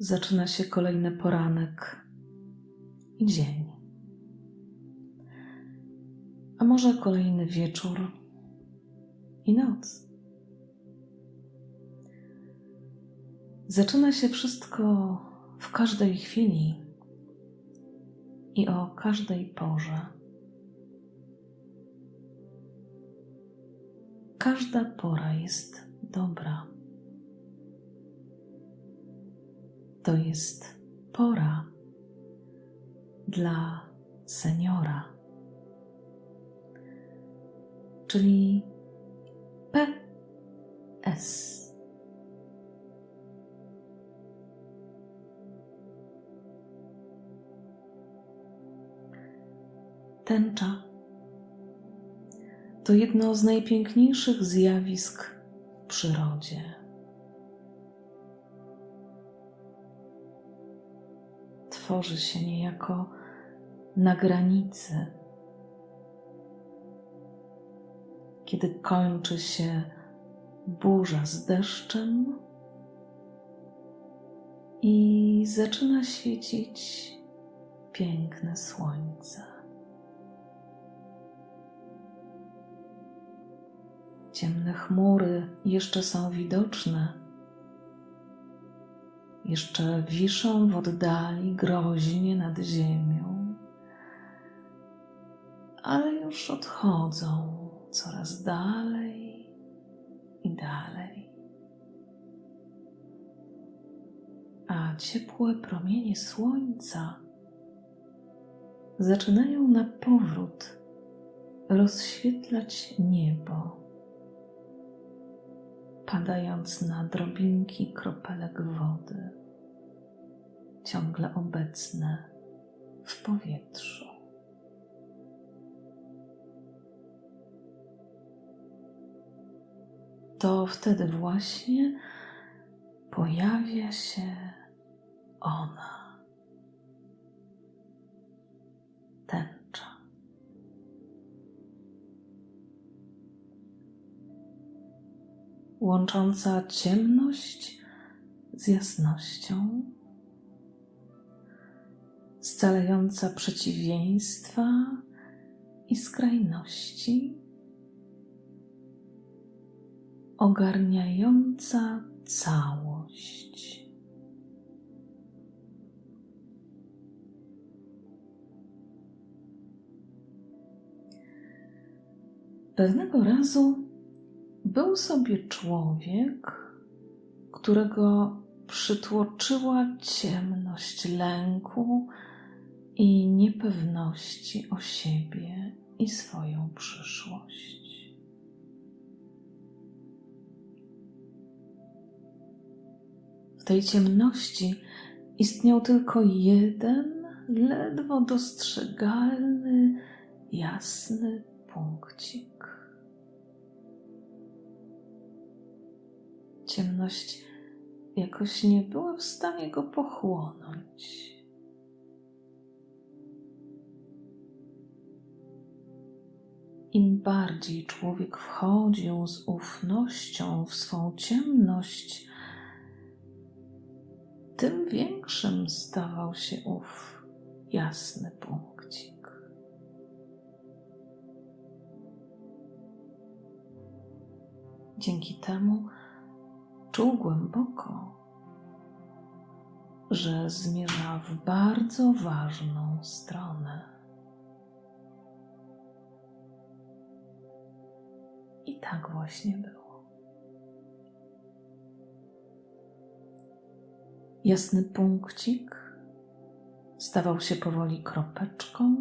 zaczyna się kolejny poranek i dzień. A może kolejny wieczór i noc. Zaczyna się wszystko w każdej chwili i o każdej porze. Każda pora jest dobra. To jest pora dla seniora, czyli PS. Tęcza to jedno z najpiękniejszych zjawisk w przyrodzie. Tworzy się niejako na granicy, kiedy kończy się burza z deszczem i zaczyna świecić piękne słońce. Ciemne chmury jeszcze są widoczne. Jeszcze wiszą w oddali groźnie nad ziemią, ale już odchodzą coraz dalej i dalej. A ciepłe promienie słońca zaczynają na powrót rozświetlać niebo padając na drobinki kropelek wody, ciągle obecne w powietrzu. To wtedy właśnie pojawia się ona, tęcza. łącząca ciemność z jasnością, scalająca przeciwieństwa i skrajności, ogarniająca całość. Pewnego razu był sobie człowiek, którego przytłoczyła ciemność lęku i niepewności o siebie i swoją przyszłość. W tej ciemności istniał tylko jeden, ledwo dostrzegalny, jasny punkcik. Ciemność jakoś nie była w stanie go pochłonąć. Im bardziej człowiek wchodził z ufnością w swą ciemność, tym większym stawał się ów jasny punkcik. Dzięki temu czuł głęboko, że zmierza w bardzo ważną stronę. I tak właśnie było. Jasny punkcik stawał się powoli kropeczką,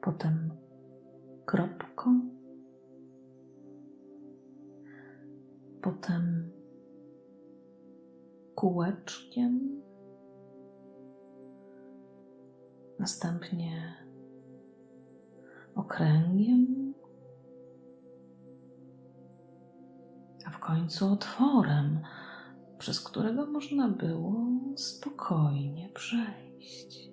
potem kropką potem kółeczkiem, następnie okręgiem, końcu otworem, przez którego można było spokojnie przejść.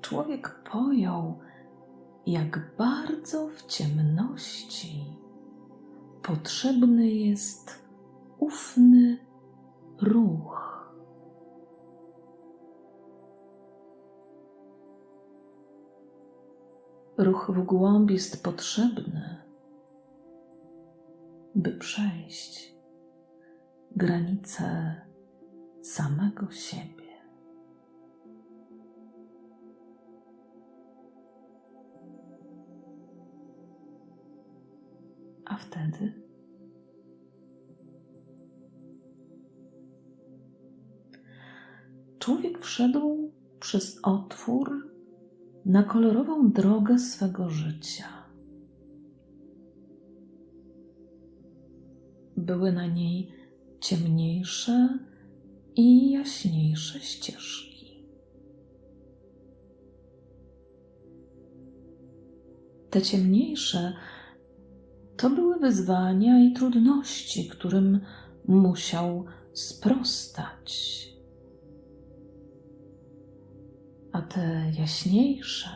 Człowiek pojął, jak bardzo w ciemności potrzebny jest ufny ruch. Ruch w głąb jest potrzebny, by przejść granice samego siebie. A wtedy człowiek wszedł przez otwór na kolorową drogę swego życia. Były na niej ciemniejsze i jaśniejsze ścieżki. Te ciemniejsze to były wyzwania i trudności, którym musiał sprostać. Te jaśniejsze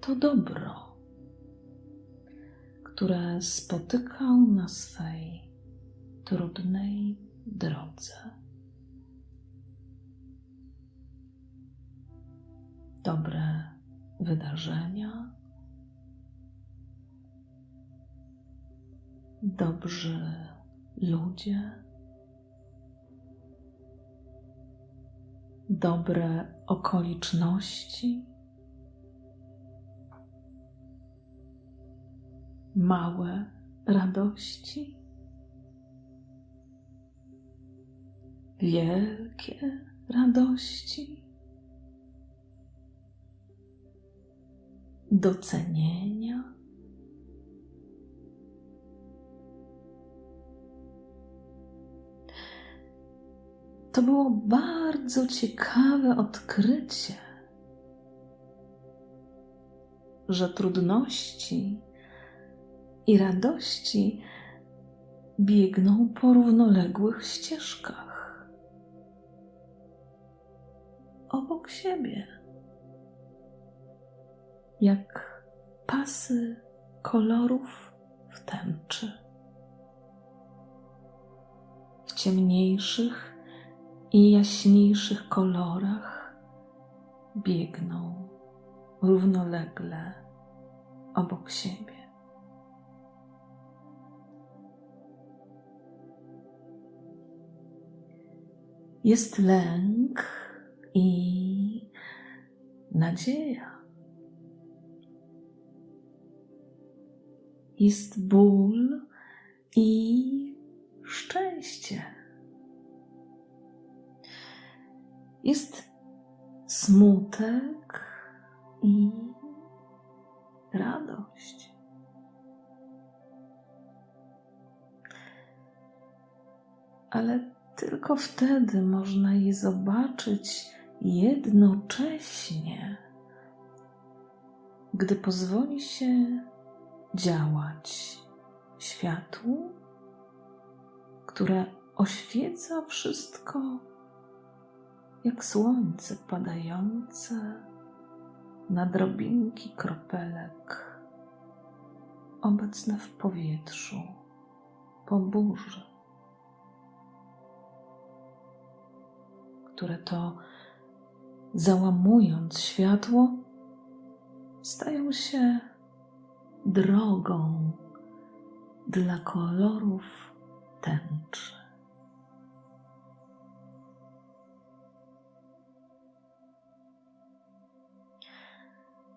to dobro, które spotykał na swej trudnej drodze. Dobre wydarzenia, dobrzy ludzie, dobre okoliczności, małe radości, wielkie radości, docenienia. To było bardzo ciekawe odkrycie, że trudności i radości biegną po równoległych ścieżkach obok siebie, jak pasy kolorów w tęczy. W ciemniejszych i jaśniejszych kolorach biegną równolegle obok siebie. Jest lęk i nadzieja. Jest ból i szczęście. Jest smutek i radość. Ale tylko wtedy można je zobaczyć jednocześnie, gdy pozwoli się działać światłu, które oświeca wszystko jak słońce padające na drobinki kropelek obecne w powietrzu po burzy, które to załamując światło, stają się drogą dla kolorów tęczy.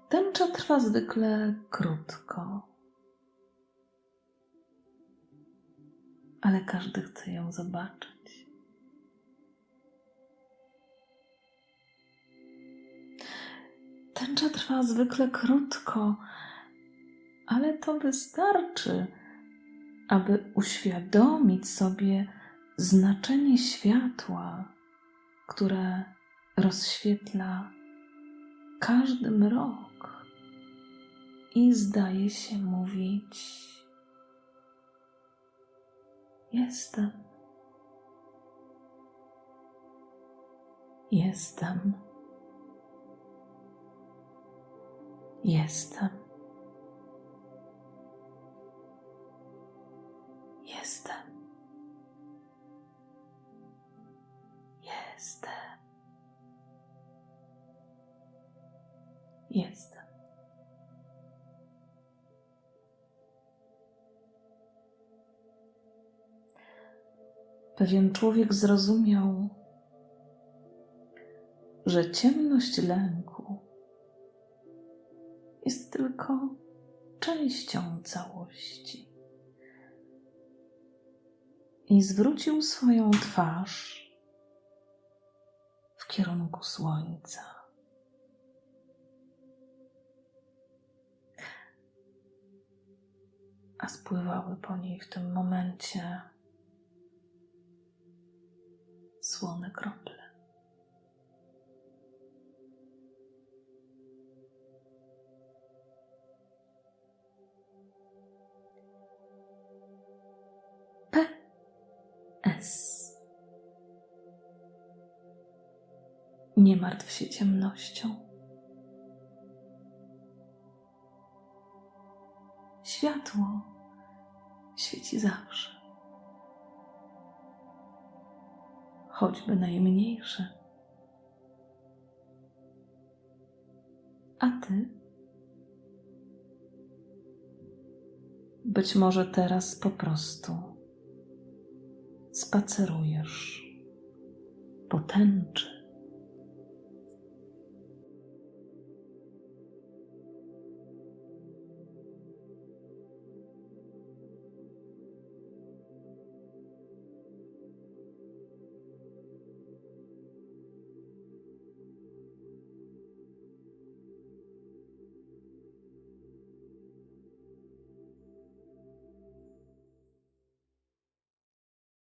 Tęcza trwa zwykle krótko, ale każdy chce ją zobaczyć. Tęcza trwa zwykle krótko, ale to wystarczy, aby uświadomić sobie znaczenie światła, które rozświetla każdy mrok i zdaje się mówić: Jestem. Jestem. Jestem. Jestem. Jestem. Jestem. Pewien człowiek zrozumiał, że ciemność lęku jest tylko częścią całości. I zwrócił swoją twarz w kierunku słońca. A spływały po niej w tym momencie słone krople. P.S. Nie martw się ciemnością. Światło świeci zawsze. Choćby najmniejsze. A ty? Być może teraz po prostu spacerujesz po tęczy.